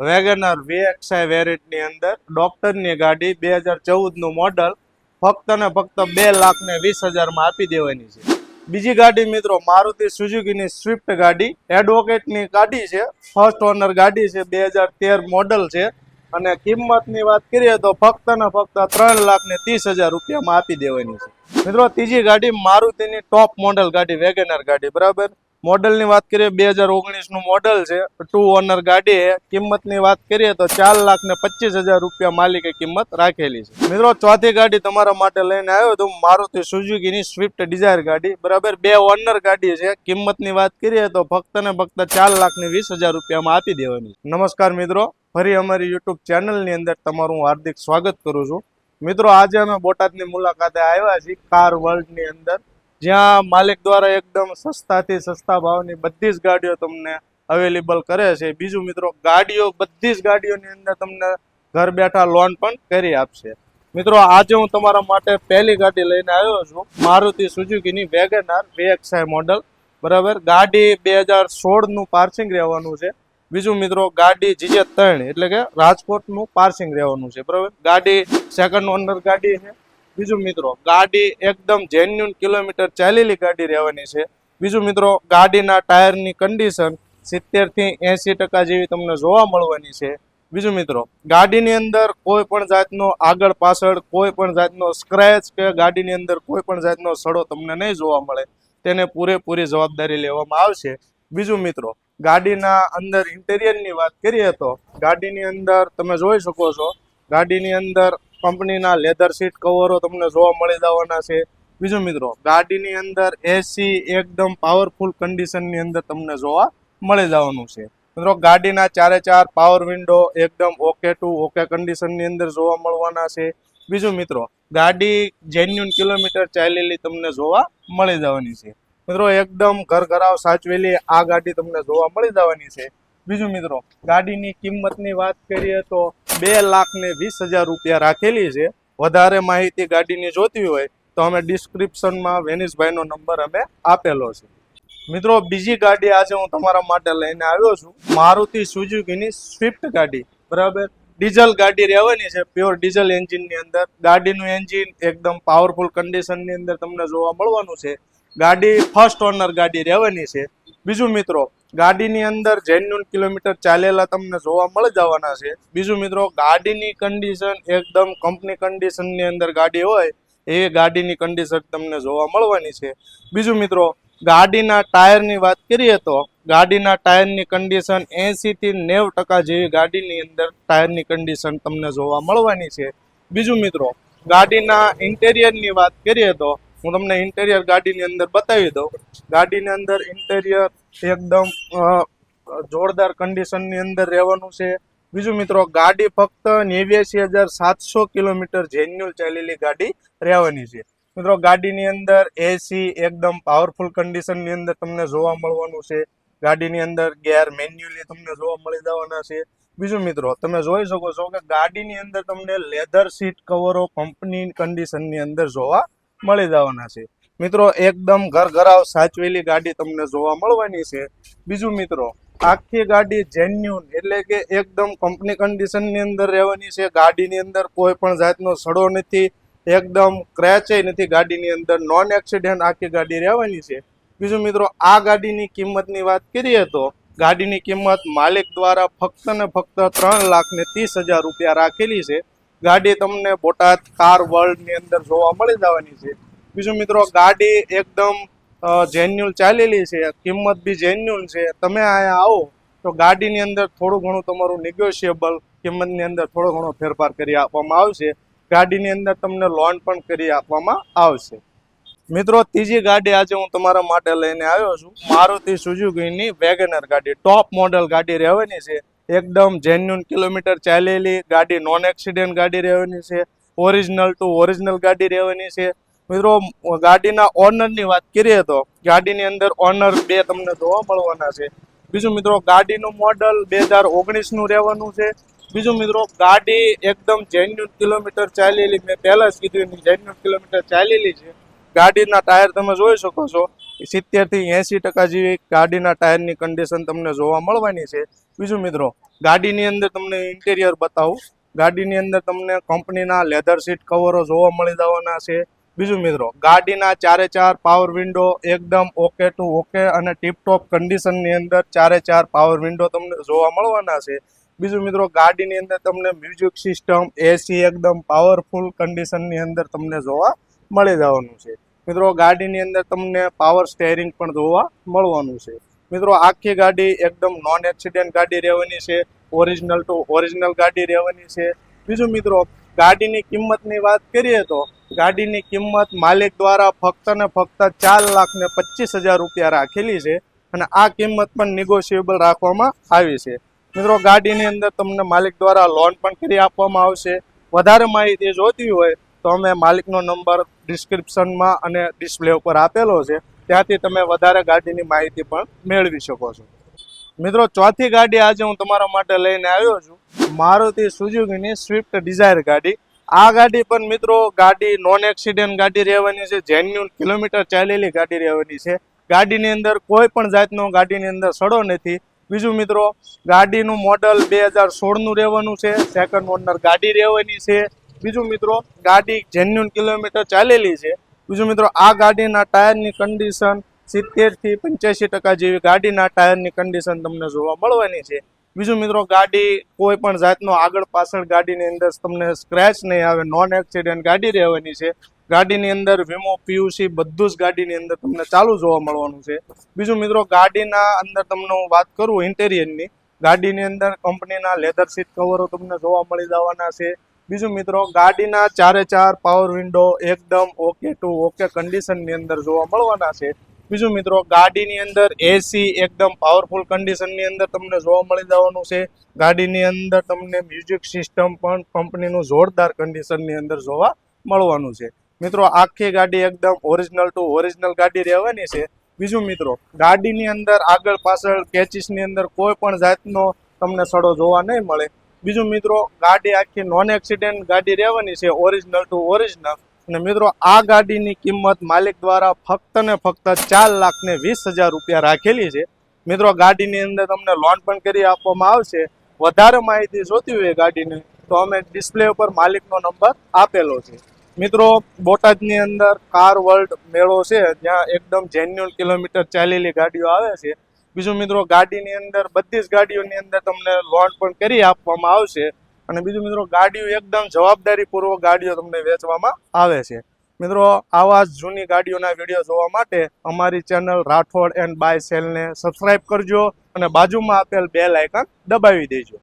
WagonR VXi વેરિટની અંદર ડોક્ટરની ગાડી બે હજાર ચૌદનું મોડલ ફક્ત ને ફક્ત બે લાખ ને વીસ હજારમાં આપી દેવાની છે. બીજી ગાડી મિત્રો મારુતિ સુઝુકીની સ્વિફ્ટ ગાડી એડવોકેટની ગાડી છે ફર્સ્ટ ઓનર ગાડી છે, બે હજાર તેર મોડલ છે. અને કિંમતની વાત કરીએ તો ફક્ત ને ફક્ત ત્રણ લાખ ને ત્રીસ હજાર રૂપિયામાં આપી દેવાની છે. મિત્રો, ત્રીજી ગાડી મારુતિની ટોપ મોડલ ગાડી વેગેનર ગાડી, બરાબર? મોડલની વાત કરીએ, બે હજાર ઓગણીસનું મોડલ છે ટુ ઓનર ગાડી કિંમતની વાત કરીએ, તો ચાર લાખ ને પચીસ હજાર રૂપિયા માલિકે કિંમત રાખેલી છે. મિત્રો, ચોથી ગાડી તમારા માટે લઈને આવ્યો તો મારુતિ સુઝુકીની સ્વિફ્ટ ડિઝાયર ગાડી. બરાબર, બે ઓનર ગાડી છે, કિંમતની વાત કરીએ, તો ફક્ત ને ફક્ત ચાર લાખ ને વીસ હજાર રૂપિયામાં આપી દેવાની નમસ્કાર મિત્રો, ફરી અમારી યુટ્યુબ ચેનલની અંદર તમારું હાર્દિક સ્વાગત કરું છું. મિત્રો, આજે અમે બોટાદની મુલાકાતે આવ્યા છીએ કાર વર્લ્ડની અંદર. જ્યાં માલિક દ્વારા એકદમ સસ્તાથી સસ્તા ભાવની બધી જ ગાડીઓ તમને અવેલેબલ કરે છે. બીજું મિત્રો, ગાડીઓ, બધી જ ગાડીઓની અંદર તમને ઘર બેઠા લોન પણ કરી આપશે. મિત્રો, આજે હું તમારા માટે પહેલી ગાડી લઈને આવ્યો છું. મારુતિ સુઝુકીની વેગનાર વીએક્સઆઈ મોડલ બરાબર? ગાડી બે હજાર સોળનું પાર્સિંગ રહેવાનું છે. બીજું મિત્રો, ગાડી જીજે ત્રણ, એટલે કે રાજકોટનું પાર્સિંગ રહેવાનું છે. બરાબર? ગાડી સેકન્ડ ઓનર ગાડી છે. બીજું મિત્રો, ગાડી એકદમ જેન્યુન કિલોમીટર ચાલેલી ગાડી રહેવાની છે. બીજું મિત્રો, ગાડીના ટાયરની કન્ડિશન સિત્તેરથી એસી ટકા જેવી તમને જોવા મળવાની છે. બીજું મિત્રો, ગાડીની અંદર કોઈ પણ જાતનો આગળ પાછળ, કોઈ પણ જાતનો સ્ક્રેચ કે ગાડીની અંદર કોઈ પણ જાતનો સડો તમને નહીં જોવા મળે. તેને પૂરેપૂરી જવાબદારી લેવામાં આવશે. બીજું મિત્રો, ગાડીના અંદર ઇન્ટેરિયરની વાત કરીએ તો, ગાડીની અંદર તમે જોઈ શકો છો, ગાડીની અંદર કંપનીના લેધર સીટ કવરો તમને જોવા મળી જવાના છે. બીજું મિત્રો, ગાડીની અંદર એસી એકદમ પાવરફુલ કન્ડિશનની અંદર તમને જોવા મળી જવાનું છે. મિત્રો, ગાડીના ચારે ચાર પાવર વિન્ડો એકદમ ઓકે ટુ ઓકે કન્ડિશનની અંદર જોવા મળવાના છે. બીજું મિત્રો, ગાડી જેન્યુન કિલોમીટર ચાલેલી તમને જોવા મળી જવાની છે. મિત્રો, એકદમ ઘરઘરાવ સાચવેલી આ ગાડી તમને જોવા મળી જવાની છે. બીજું મિત્રો, ગાડીની કિંમતની વાત કરીએ તો બે લાખ ને વીસ હજાર રૂપિયા રાખેલી છે. વધારે માહિતી ગાડીની જોતી હોય તો અમે ડિસ્ક્રિપ્શનમાં વેનિસભાઈનો નંબર અમે આપેલો છે. મિત્રો, બીજી ગાડી આજે હું તમારા માટે લઈને આવ્યો છું. મારુતિ સુઝુકીની સ્વિફ્ટ ગાડી. બરાબર? ડીઝલ ગાડી રહેવાની છે. પ્યોર ડીઝલ એન્જિનની અંદર. ગાડીનું એન્જિન એકદમ પાવરફુલ કન્ડિશનની અંદર તમને જોવા મળવાનું છે. ગાડી ફર્સ્ટ ઓનર ગાડી રહેવાની છે. બીજું મિત્રો ગાડીની અંદર જેન્યુન કિલોમીટર ચાલેલા તમને જોવા મળી જવાના છે. બીજું મિત્રો, ગાડીની કન્ડિશન એકદમ કંપની કન્ડિશનની અંદર ગાડી હોય એવી ગાડીની કન્ડિશન તમને જોવા મળવાની છે. બીજું મિત્રો, ગાડીના ટાયરની વાત કરીએ તો, ગાડીના ટાયરની કન્ડિશન એંસીથી નેવ ટકા જેવી ગાડીની અંદર ટાયરની કન્ડિશન તમને જોવા મળવાની છે. બીજું મિત્રો, ગાડીના ઇન્ટેરિયરની વાત કરીએ તો, હું તમને ઇન્ટેરિયર ગાડીની અંદર બતાવી દઉં. ગાડીની અંદર ઇન્ટેરિયર એકદમ જોરદાર કન્ડિશનની અંદર રહેવાનું છે. બીજું મિત્રો, ગાડી ફક્ત નેવ્યાસી હજાર સાતસો કિલોમીટર જેન્યુઅલ ચાલેલી ગાડી રહેવાની છે. મિત્રો, ગાડીની અંદર એસી એકદમ પાવરફુલ કન્ડિશનની અંદર તમને જોવા મળવાનું છે. ગાડીની અંદર ગેર મેન્યુઅલી તમને જોવા મળી જવાના છે. બીજું મિત્રો, તમે જોઈ શકો છો કે ગાડીની અંદર તમને લેધર સીટ કવરો કંપની કન્ડિશનની અંદર જોવા મળી જવાના છે. મિત્રો, એકદમ ઘર ઘરાવ સાચવેલી ગાડી તમને જોવા મળવાની છે. બીજું મિત્રો, આખી ગાડી જેન્યુન એટલે કે એકદમ કંપની કન્ડિશનની અંદર રહેવાની છે. ગાડીની અંદર કોઈ પણ જાતનો સડો નથી, એકદમ ક્રેચય નથી ગાડીની અંદર. નોન એક્સિડન્ટ આખી ગાડી રહેવાની છે. બીજું મિત્રો, આ ગાડીની કિંમતની વાત કરીએ તો, ગાડીની કિંમત માલિક દ્વારા ફક્ત ને ફક્ત ત્રણ લાખ ને ત્રીસ હજાર રૂપિયા રાખેલી છે. ગાડી તમને બોટાદ કાર વર્લ્ડની અંદર જોવા મળી જવાની છે. બીજું મિત્રો, ગાડી એકદમ જેન્યુઅલ ચાલેલી છે, કિંમત બી જેન્યુલ છે. તમે અહીંયા આવો તો ગાડીની અંદર થોડું ઘણું તમારું નેગોશિયેબલ કિંમતની અંદર થોડો ઘણો ફેરફાર કરી આપવામાં આવશે. ગાડીની અંદર તમને લોન પણ કરી આપવામાં આવશે. મિત્રો, ત્રીજી ગાડી આજે હું તમારા માટે લઈને આવ્યો છું. મારુતિ સુઝુકીની વેગનર ગાડી. ટોપ મોડલ ગાડી રહેવાની છે. એકદમ જેન્યુન કિલોમીટર ચાલેલી ગાડી. નોન એક્સિડન્ટ ગાડી રહેવાની છે. ઓરિજિનલ ટુ ઓરિજિનલ ગાડી રહેવાની છે. મિત્રો, ગાડીના ઓનરની વાત કરીએ તો ગાડીની અંદર ઓનર બે તમને જોવા મળવાના છે. બીજું મિત્રો, ગાડીનું મોડલ બે હજાર ઓગણીસનું રહેવાનું છે. બીજું મિત્રો, ગાડી એકદમ જેન્યુન કિલોમીટર ચાલેલી, મેં પહેલાં જ કીધું જેન્યુન કિલોમીટર ચાલેલી છે. ગાડીના ટાયર તમે જોઈ શકો છો, સિત્તેરથી એંસી ટકા જેવી ગાડીના ટાયરની કન્ડિશન તમને જોવા મળવાની છે. બીજું મિત્રો, ગાડીની અંદર તમને ઇન્ટિરિયર બતાવું. ગાડીની અંદર તમને કંપનીના લેધર સીટ કવરો જોવા મળી જવાના છે. બીજું મિત્રો, ગાડીના ચારે ચાર પાવર વિન્ડો એકદમ ઓકે ટુ ઓકે અને ટીપટોપ કન્ડિશનની અંદર ચારે ચાર પાવર વિન્ડો તમને જોવા મળવાના છે. બીજું મિત્રો, ગાડીની અંદર તમને મ્યુઝિક સિસ્ટમ એસી એકદમ પાવરફુલ કન્ડિશનની અંદર તમને જોવા મળી જવાનું છે. મિત્રો, ગાડીની અંદર તમને પાવર સ્ટેરિંગ પણ જોવા મળવાનું છે. મિત્રો, આખી ગાડી એકદમ નોન એક્સિડન્ટ ગાડી રહેવાની છે ઓરિજિનલ ટુ ઓરિજિનલ ગાડી રહેવાની છે. બીજું મિત્રો, ગાડીની કિંમતની વાત કરીએ તો ગાડીની કિંમત માલિક દ્વારા ફક્ત ને ફક્ત ચાર લાખ ને પચીસ હજાર રૂપિયા રાખેલી છે અને આ કિંમત પણ નિગોશિયેબલ રાખવામાં આવી છે. મિત્રો, ગાડીની અંદર તમને માલિક દ્વારા લોન પણ કરી આપવામાં આવશે. વધારે માહિતી જોતી હોય તો અમે માલિકનો નંબર ડિસ્ક્રિપ્શનમાં અને ડિસ્પ્લે ઉપર આપેલો છે. ત્યાંથી તમે વધારે ગાડીની માહિતી પણ મેળવી શકો છો. મિત્રો, ચોથી ગાડી આજે હું તમારા માટે લઈને આવ્યો છું. મારુતિ સુઝુકીની સ્વિફ્ટ ડિઝાયર ગાડી. આ ગાડી પણ મિત્રો ગાડી નોન એક્સિડન્ટ ગાડી રહેવાની છે જેન્યુન કિલોમીટર ચાલેલી ગાડી રહેવાની છે. ગાડીની અંદર કોઈ પણ જાતનો ગાડીની અંદર સડો નથી. બીજું મિત્રો, ગાડીનું મોડલ બે હજાર સોળનું રહેવાનું છે સેકન્ડ ઓનર ગાડી રહેવાની છે. બીજું મિત્રો, ગાડી જેન્યુન કિલોમીટર ચાલેલી છે. બીજું મિત્રો, આ ગાડીના ટાયરની કન્ડિશન સિત્તેરથી પંચ્યાસી ટકા જેવી ગાડીના ટાયરની કન્ડિશન તમને જોવા મળવાની છે. બીજું મિત્રો, ગાડી કોઈ પણ જાતનો આગળ પાછળ ગાડીની અંદર તમને સ્ક્રેચ નહીં આવે નોન એક્સિડન્ટ ગાડી રહેવાની છે. ગાડીની અંદર વીમો, પીયુસી બધું જ ગાડીની અંદર તમને ચાલુ જોવા મળવાનું છે. બીજું મિત્રો, ગાડીના અંદર તમને હું વાત કરું ઇન્ટેરિયરની ગાડીની અંદર કંપનીના લેધર સીટ કવરો તમને જોવા મળી જવાના છે. બીજું મિત્રો, ગાડીના ચારે ચાર પાવર વિન્ડો એકદમ ઓકે ટુ ઓકે કન્ડિશનની અંદર જોવા મળવાના છે. બીજું મિત્રો, ગાડીની અંદર એસી એકદમ પાવરફુલ કન્ડિશનની અંદર તમને જોવા મળી જવાનું છે. ગાડીની અંદર તમને મ્યુઝિક સિસ્ટમ પણ કંપનીનું જોરદાર કન્ડિશનની અંદર જોવા મળવાનું છે. મિત્રો, આખી ગાડી એકદમ ઓરિજિનલ ટુ ઓરિજિનલ ગાડી રહેવાની છે. બીજું મિત્રો, ગાડીની અંદર આગળ પાછળ કેચીસની અંદર કોઈ પણ જાતનો તમને સડો જોવા નહીં મળે. બીજું મિત્રો, ગાડી આખી નોન એક્સિડન્ટ ગાડી રહેવાની છે ઓરિજિનલ ટુ ઓરિજિનલ અને મિત્રો, આ ગાડીની કિંમત માલિક દ્વારા ફક્ત ને ફક્ત ચાર લાખ ને વીસ હજાર રૂપિયા રાખેલી છે. મિત્રો ગાડીની અંદર તમને લોન પણ કરી આપવામાં આવશે. વધારે માહિતી જોતી હોય ગાડીની, તો અમે ડિસ્પ્લે ઉપર માલિકનો નંબર આપેલો છે. મિત્રો, બોટાદની અંદર કાર વર્લ્ડ મેળો છે, જ્યાં એકદમ જેન્યુન કિલોમીટર ચાલેલી ગાડીઓ આવે છે. બીજું મિત્રો, ગાડીની અંદર બધી જ ગાડીઓની અંદર તમને લોન પણ કરી આપવામાં આવશે. અને બીજું મિત્રો, ગાડીઓ એકદમ જવાબદારીપૂર્વક ગાડીઓ તમને વેચવામાં આવે છે. મિત્રો, આવા જ જૂની ગાડીઓના વીડિયો જોવા માટે અમારી ચેનલ રાઠોડ એન્ડ બાય સેલને સબસ્ક્રાઇબ કરજો અને બાજુમાં આપેલ બે લાયકન દબાવી દેજો.